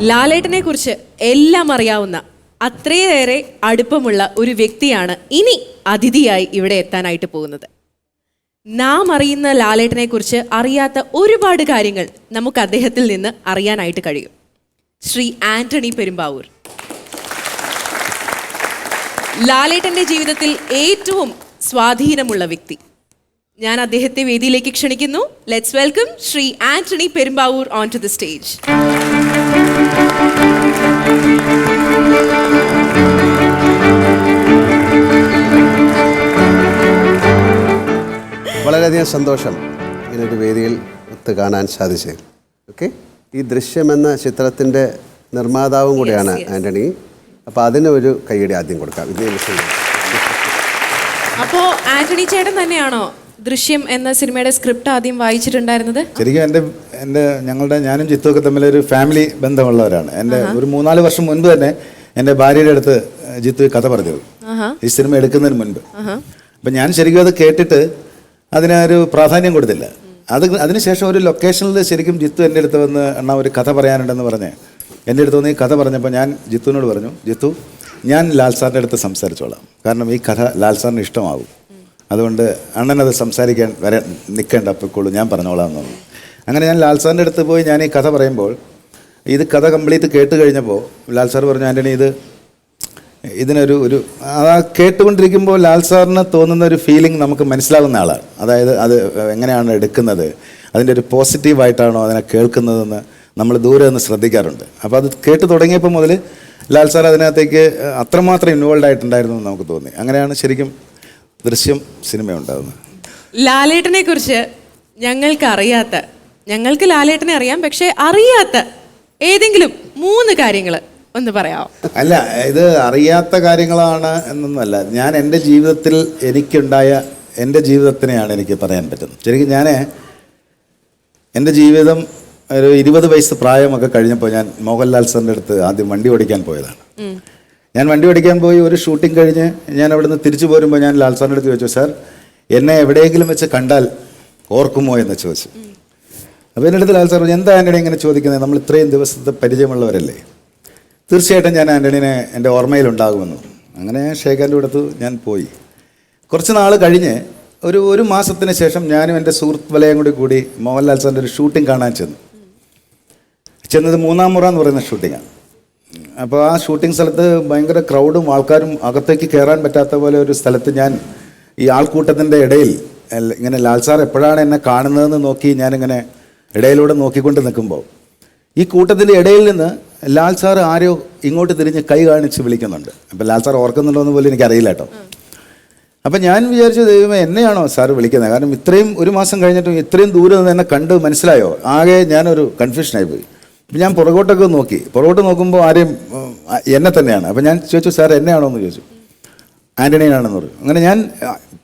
ലാലേട്ടനെ കുറിച്ച് എല്ലാം അറിയാവുന്ന അത്രയേറെ അടുപ്പമുള്ള ഒരു വ്യക്തിയാണ് ഇനി അതിഥിയായി ഇവിടെ എത്താനായിട്ട് പോകുന്നത്. നാം അറിയുന്ന ലാലേട്ടനെ കുറിച്ച് അറിയാത്ത ഒരുപാട് കാര്യങ്ങൾ നമുക്ക് അദ്ദേഹത്തിൽ നിന്ന് അറിയാനായിട്ട് കഴിയും. ശ്രീ ആന്റണി പെരുമ്പാവൂർ. ലാലേട്ടന്റെ ജീവിതത്തിൽ ഏറ്റവും സ്വാധീനമുള്ള വ്യക്തി. ഞാൻ അദ്ദേഹത്തെ വേദിയിലേക്ക് ക്ഷണിക്കുന്നു. Let's welcome Shri Antony Perumbavoor on to the stage വളരെയധികം സന്തോഷം ഇങ്ങനൊരു വേദിയിൽ ഒത്ത് കാണാൻ സാധിച്ചത്. ഓക്കെ? ഈ ദൃശ്യം എന്ന ചിത്രത്തിന്റെ നിർമ്മാതാവും കൂടിയാണ്. ആന്റണി അപ്പോൾ അതിന് ഒരു കൈയടി ആദ്യം കൊടുക്കാം. വിജയ അപ്പോൾ ആന്റണി ചേട്ടൻ തന്നെയാണോ? ദൃശ്യം എന്ന സിനിമയുടെ സ്ക്രിപ്റ്റ് ആദ്യം വായിച്ചിട്ടുണ്ടായിരുന്നത്? ശരിക്കും എന്റെ എന്റെ ഞങ്ങളുടെ ഞാനും ചിത്തുമൊക്കെ തമ്മിൽ ഒരു ഫാമിലി ബന്ധമുള്ളവരാണ്. എന്റെ ഒരു മൂന്നാൽ വർഷം മുൻപ് തന്നെ എന്റെ ഭാര്യയുടെ അടുത്ത് ജിത്തു കഥ പറഞ്ഞത് ഈ സിനിമ എടുക്കുന്നതിന് മുൻപ്. അപ്പം ഞാൻ ശരിക്കും അത് കേട്ടിട്ട് അതിനൊരു പ്രാധാന്യം കൊടുത്തില്ല. അത് അതിനുശേഷം ഒരു ലൊക്കേഷനിൽ ശരിക്കും ജിത്തു എന്റെ അടുത്ത് വന്ന് അണ്ണാ ഒരു കഥ പറയാനുണ്ടെന്ന് പറഞ്ഞ്. എന്റെ അടുത്ത് വന്ന് ഈ കഥ പറഞ്ഞപ്പോൾ ഞാൻ ജിത്തുവിനോട് പറഞ്ഞു ജിത്തു ഞാൻ ലാൽ സാറിന്റെ അടുത്ത് സംസാരിച്ചോളാം. കാരണം ഈ കഥ ലാൽ സാറിന് ഇഷ്ടമാവും. അതുകൊണ്ട് അണ്ണനത് സംസാരിക്കാൻ വരെ നിൽക്കേണ്ട അപ്പോഴുള്ളൂ ഞാൻ പറഞ്ഞോളാം. എന്ന് അങ്ങനെ ഞാൻ ലാൽ സാറിന്റെ അടുത്ത് പോയി ഞാൻ ഈ കഥ പറയുമ്പോൾ ഇത് കഥ കംപ്ലീറ്റ് കേട്ട് കഴിഞ്ഞപ്പോൾ ലാൽ സാർ പറഞ്ഞു ആന്റണി ഇത് ഇതിനൊരു ഒരു ആ കേട്ടുകൊണ്ടിരിക്കുമ്പോൾ ലാൽ സാറിന് തോന്നുന്ന ഒരു ഫീലിംഗ് നമുക്ക് മനസ്സിലാകുന്ന ആളാണ്. അതായത് അത് എങ്ങനെയാണ് എടുക്കുന്നത് അതിന്റെ ഒരു പോസിറ്റീവായിട്ടാണോ അതിനെ കേൾക്കുന്നതെന്ന് നമ്മൾ ദൂരെ നിന്ന് ശ്രദ്ധിക്കാറുണ്ട്. അപ്പോൾ അത് കേട്ട് തുടങ്ങിയപ്പോൾ മുതൽ ലാൽ സാർ അതിനകത്തേക്ക് അത്രമാത്രം ഇൻവോൾവ് ആയിട്ടുണ്ടായിരുന്നു എന്ന് നമുക്ക് തോന്നി. അങ്ങനെയാണ് ശരിക്കും ദൃശ്യം സിനിമ ഉണ്ടാകുന്നത് ലാലേട്ടനെ കുറിച്ച് ഞങ്ങൾക്ക് അറിയാത്ത ഞങ്ങൾക്ക് ലാലേട്ടനെ അറിയാം പക്ഷെ അറിയാത്ത ഏതെങ്കിലും മൂന്ന് കാര്യങ്ങൾ ഒന്ന് പറയാമോ അല്ല ഇത് അറിയാത്ത കാര്യങ്ങളാണ് എന്നൊന്നല്ല ഞാൻ എന്റെ ജീവിതത്തിൽ എനിക്കുണ്ടായ എന്റെ ജീവിതത്തിനെയാണ് എനിക്ക് പറയാൻ പറ്റുന്നത്. ശരിക്കും ഞാൻ എന്റെ ജീവിതം ഒരു ഇരുപത് വയസ്സ് പ്രായമൊക്കെ കഴിഞ്ഞപ്പോൾ ഞാൻ മോഹൻലാൽ സാറിന്റെ അടുത്ത് ആദ്യം വണ്ടി ഓടിക്കാൻ പോയതാണ്. ഞാൻ വണ്ടി ഓടിക്കാൻ പോയി ഒരു ഷൂട്ടിംഗ് കഴിഞ്ഞ് ഞാൻ അവിടുന്ന് തിരിച്ചു പോരുമ്പോൾ ഞാൻ ലാൽ സാറിന്റെ അടുത്ത് ചോദിച്ചു സാർ എന്നെ എവിടെയെങ്കിലും വെച്ച് കണ്ടാൽ ഓർക്കുമോ? എന്ന് ചോദിച്ചു. അപ്പോൾ എന്റെ അടുത്ത് ലാൽ സാർ പറഞ്ഞു, എന്താ ആന്റണി ഇങ്ങനെ ചോദിക്കുന്നത്? നമ്മൾ ഇത്രയും ദിവസത്തെ പരിചയമുള്ളവരല്ലേ? തീർച്ചയായിട്ടും ഞാൻ ആന്റണീനെ എന്റെ ഓർമ്മയിലുണ്ടാകുമെന്ന് അങ്ങനെ ശേഖരന്റെ ഷേഖാന്റെ അടുത്ത് ഞാൻ പോയി. കുറച്ച് നാൾ കഴിഞ്ഞ് ഒരു ഒരു മാസത്തിന് ശേഷം ഞാനും എന്റെ സുഹൃത്ത് വലയം കൂടി കൂടി മോഹൻലാൽ സാറിന്റെ ഒരു ഷൂട്ടിംഗ് കാണാൻ ചെന്നു. ചെന്നത് മൂന്നാം മുറ എന്ന് പറയുന്ന ഷൂട്ടിങ്ങാണ് അപ്പോൾ ആ ഷൂട്ടിംഗ് സ്ഥലത്ത് ഭയങ്കര ക്രൗഡും ആൾക്കാരും അകത്തേക്ക് കയറാൻ പറ്റാത്ത പോലെ ഒരു സ്ഥലത്ത് ഞാൻ ഈ ആൾക്കൂട്ടത്തിന്റെ ഇടയിൽ ഇങ്ങനെ ലാൽ സാർ എപ്പോഴാണ് എന്നെ കാണുന്നതെന്ന് നോക്കി ഞാനിങ്ങനെ ഇടയിലൂടെ നോക്കിക്കൊണ്ട് നിൽക്കുമ്പോൾ ഈ കൂട്ടത്തിന്റെ ഇടയിൽ നിന്ന് ലാൽ സാർ ആരോ ഇങ്ങോട്ട് തിരിഞ്ഞ് കൈ കാണിച്ച് വിളിക്കുന്നുണ്ട്. അപ്പോൾ ലാൽ സാർ ഓർക്കുന്നുണ്ടോ എന്ന് പോലും എനിക്കറിയില്ല കേട്ടോ. അപ്പം ഞാൻ വിചാരിച്ചു ദൈവമേ എന്നെയാണോ സാർ വിളിക്കുന്നത്? കാരണം ഇത്രയും ഒരു മാസം കഴിഞ്ഞിട്ടും ഇത്രയും ദൂരെ നിന്ന് എന്നെ കണ്ട് മനസ്സിലായോ? ആകെ ഞാനൊരു കൺഫ്യൂഷനായി പോയി. ഞാൻ പുറകോട്ടൊക്കെ നോക്കി. പുറകോട്ട് നോക്കുമ്പോൾ ആരെയും എന്നെ തന്നെയാണ്. അപ്പം ഞാൻ ചോദിച്ചു സാർ എന്നെയാണോ? എന്ന് ചോദിച്ചു. ആന്റണിയാണെന്ന് പറഞ്ഞു. അങ്ങനെ ഞാൻ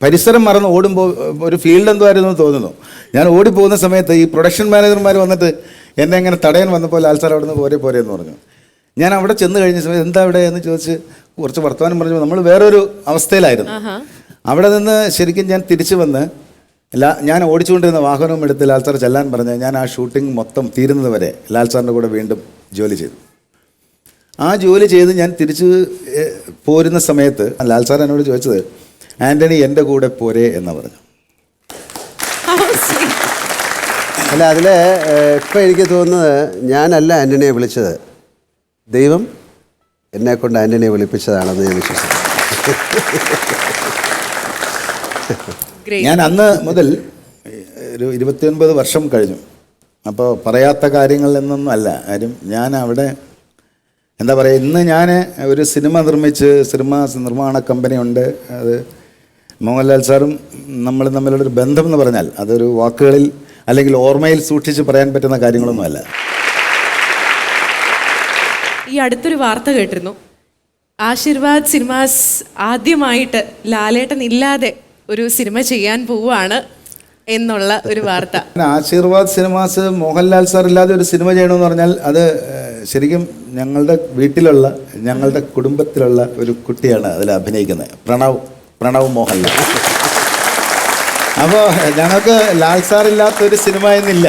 പരിസരം മറന്ന് ഓടുമ്പോൾ ഒരു ഫീൽഡ് എന്തോ ആയിരുന്നു എന്ന് തോന്നുന്നു. ഞാൻ ഓടിപ്പോകുന്ന സമയത്ത് ഈ പ്രൊഡക്ഷൻ മാനേജർമാർ വന്നിട്ട് എന്നെ ഇങ്ങനെ തടയാൻ വന്നപ്പോൾ ലാൽ സാർ അവിടെ നിന്ന് പോരെ പോരെ എന്ന് പറഞ്ഞു. ഞാൻ അവിടെ ചെന്ന് കഴിഞ്ഞ സമയത്ത് എന്താ അവിടെ? എന്ന് ചോദിച്ച് കുറച്ച് വർത്തമാനം പറഞ്ഞു നമ്മൾ വേറൊരു അവസ്ഥയിലായിരുന്നു. അവിടെ നിന്ന് ശരിക്കും ഞാൻ തിരിച്ചു വന്ന് ലാ ഞാൻ ഓടിച്ചുകൊണ്ടിരുന്ന വാഹനവും എടുത്ത് ലാൽ സാർ ചെല്ലാൻ പറഞ്ഞ് ഞാൻ ആ ഷൂട്ടിംഗ് മൊത്തം തീരുന്നത് വരെ ലാൽ സാറിന്റെ കൂടെ വീണ്ടും ജോലി ചെയ്തു. ആ ജോലി ചെയ്ത് ഞാൻ തിരിച്ച് പോരുന്ന സമയത്ത് ലാൽ സാർ എന്നോട് ചോദിച്ചത് ആന്റണി എന്റെ കൂടെ പോരെ എന്ന് പറഞ്ഞു. അല്ല അതിൽ ഇപ്പം എനിക്ക് തോന്നുന്നത് ഞാനല്ല ആന്റണിയെ വിളിച്ചത്. ദൈവം എന്നെ കൊണ്ട് ആന്റണിയെ വിളിപ്പിച്ചതാണെന്ന് ഞാൻ വിശ്വസിക്കുന്നു. ഞാൻ അന്ന് മുതൽ ഒരു ഇരുപത്തിയൊൻപത് വർഷം കഴിഞ്ഞു. അപ്പോൾ പറയാത്ത കാര്യങ്ങൾ എന്നൊന്നും അല്ല. കാര്യം ഞാൻ അവിടെ എന്താ പറയുക ഇന്ന് ഞാൻ ഒരു സിനിമ നിർമ്മിച്ച് സിനിമ നിർമ്മാണ കമ്പനി ഉണ്ട്. അത് മോഹൻലാൽ സാറും നമ്മൾ തമ്മിലുള്ളൊരു ബന്ധം എന്ന് പറഞ്ഞാൽ അതൊരു വാക്കുകളിൽ അല്ലെങ്കിൽ ഓർമ്മയിൽ സൂക്ഷിച്ച് പറയാൻ പറ്റുന്ന കാര്യങ്ങളൊന്നുമല്ല ഈ അടുത്തൊരു വാർത്ത കേട്ടിരുന്നു. ആശീർവാദ് സിനിമാസ് ആദ്യമായിട്ട് ലാലേട്ടൻ ഇല്ലാതെ ഒരു സിനിമ ചെയ്യാൻ പോവാണ് എന്നുള്ള ഒരു വാർത്ത. ആശീർവാദ് സിനിമാസ് മോഹൻലാൽ സാർ ഇല്ലാതെ ഒരു സിനിമ ചെയ്യണമെന്ന് പറഞ്ഞാൽ അത് ശരിക്കും ഞങ്ങളുടെ വീട്ടിലുള്ള ഞങ്ങളുടെ കുടുംബത്തിലുള്ള ഒരു കുട്ടിയാണ് അതിൽ അഭിനയിക്കുന്നത്. പ്രണവ് പ്രണവ് മോഹൻലാൽ. അപ്പോൾ ഞങ്ങൾക്ക് ലാൽ സാർ ഇല്ലാത്ത ഒരു സിനിമ എന്നില്ല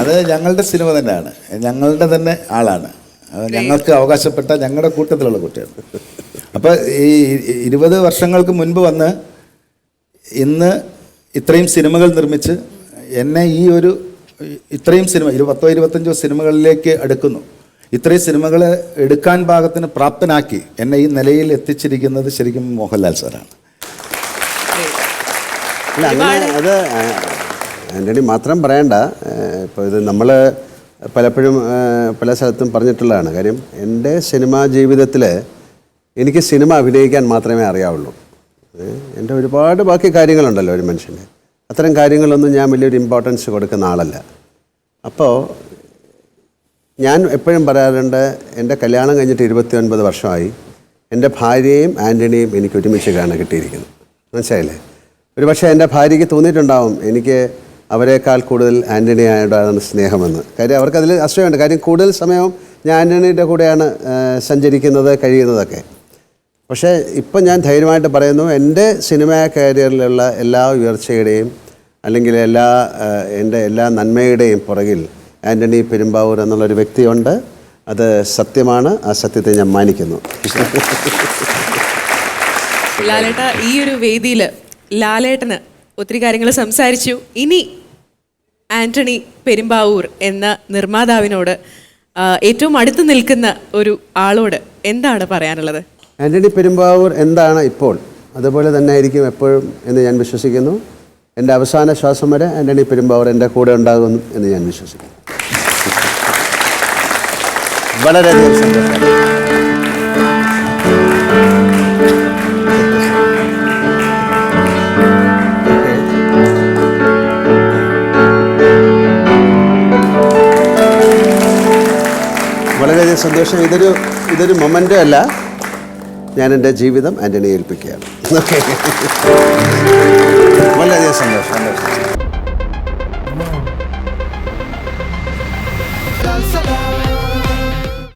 അത് ഞങ്ങളുടെ സിനിമ തന്നെയാണ്. ഞങ്ങളുടെ തന്നെ ആളാണ്. ഞങ്ങൾക്ക് അവകാശപ്പെട്ട ഞങ്ങളുടെ കൂട്ടത്തിലുള്ള കുട്ടിയാണ് അപ്പോൾ ഈ ഇരുപത് വർഷങ്ങൾക്ക് മുൻപ് വന്ന് ഇന്ന് ഇത്രയും സിനിമകൾ നിർമ്മിച്ച് എന്നെ ഈ ഒരു ഇത്രയും സിനിമ ഒരു പത്തോ ഇരുപത്തഞ്ചോ സിനിമകളിലേക്ക് അടുക്കുന്നു. ഇത്രയും സിനിമകളെ എടുക്കാൻ ഭാഗത്തിന് പ്രാപ്തനാക്കി എന്നെ ഈ നിലയിൽ എത്തിച്ചിരിക്കുന്നത് ശരിക്കും മോഹൻലാൽ സാറാണ്. അല്ല അങ്ങനെ അത് ആന്റണി മാത്രം പറയണ്ട. ഇപ്പോൾ ഇത് നമ്മൾ പലപ്പോഴും പല സ്ഥലത്തും പറഞ്ഞിട്ടുള്ളതാണ്. കാര്യം എന്റെ സിനിമാ ജീവിതത്തിൽ എനിക്ക് സിനിമ അഭിനയിക്കാൻ മാത്രമേ അറിയാവുള്ളൂ. എന്റെ ഒരുപാട് ബാക്കി കാര്യങ്ങളുണ്ടല്ലോ ഒരു മനുഷ്യന്. അത്തരം കാര്യങ്ങളൊന്നും ഞാൻ വലിയൊരു ഇമ്പോർട്ടൻസ് കൊടുക്കുന്ന ആളല്ല. അപ്പോൾ ഞാൻ എപ്പോഴും പറയാറുണ്ട് എന്റെ കല്യാണം കഴിഞ്ഞിട്ട് ഇരുപത്തി ഒൻപത് വർഷമായി. എന്റെ ഭാര്യയും ആന്റണിയും എനിക്ക് ഒരുമിച്ചാണ് കിട്ടിയിരിക്കുന്നത്. മനസ്സിലായില്ലേ? ഒരു പക്ഷേ എന്റെ ഭാര്യയ്ക്ക് തോന്നിയിട്ടുണ്ടാവും എനിക്ക് അവരെക്കാൾ കൂടുതൽ ആന്റണിയോടാണ് സ്നേഹമെന്ന്. കാര്യം അവർക്കതിൽ അസുഖമുണ്ട് കാര്യം കൂടുതൽ സമയവും ഞാൻ ആന്റണിയുടെ കൂടെയാണ് സഞ്ചരിക്കുന്നത് കഴിയുന്നതൊക്കെ. പക്ഷേ ഇപ്പം ഞാൻ ധൈര്യമായിട്ട് പറയുന്നു എന്റെ സിനിമാ കരിയറിലുള്ള എല്ലാ ഉയർച്ചയുടെയും അല്ലെങ്കിൽ എല്ലാ എന്റെ എല്ലാ നന്മയുടെയും പുറകിൽ ആന്റണി പെരുമ്പാവൂർ എന്നുള്ളൊരു വ്യക്തിയുണ്ട്. അത് സത്യമാണ്. ആ സത്യത്തെ ഞാൻ മാനിക്കുന്നു. ലാലേട്ട ഈ ഒരു വേദിയിൽ ലാലേട്ടന് ഒത്തിരി കാര്യങ്ങൾ സംസാരിച്ചു. ഇനി ആന്റണി പെരുമ്പാവൂർ എന്ന നിർമ്മാതാവിനോട് ഏറ്റവും അടുത്ത് നിൽക്കുന്ന ഒരു ആളോട് എന്താണ് പറയാനുള്ളത്? ആന്റണി പെരുമ്പാവൂർ എന്താണ് ഇപ്പോൾ? അതുപോലെ തന്നെ ആയിരിക്കും എപ്പോഴും എന്ന് ഞാൻ വിശ്വസിക്കുന്നു. എന്റെ അവസാന ശ്വാസം വരെ ആന്റണി പെരുമ്പാവൂർ എന്റെ കൂടെ ഉണ്ടാകും എന്ന് ഞാൻ വിശ്വസിക്കുന്നു. വളരെയധികം സന്തോഷം. വളരെയധികം സന്തോഷം. ഇതൊരു ഇതൊരു മൊമെന്റ് അല്ല. ഞാൻ എന്റെ ജീവിതം ആന്റണിയെ ഏൽപ്പിക്കുകയാണ്. ഓക്കെ. വളരെയധികം സന്തോഷം സന്തോഷം.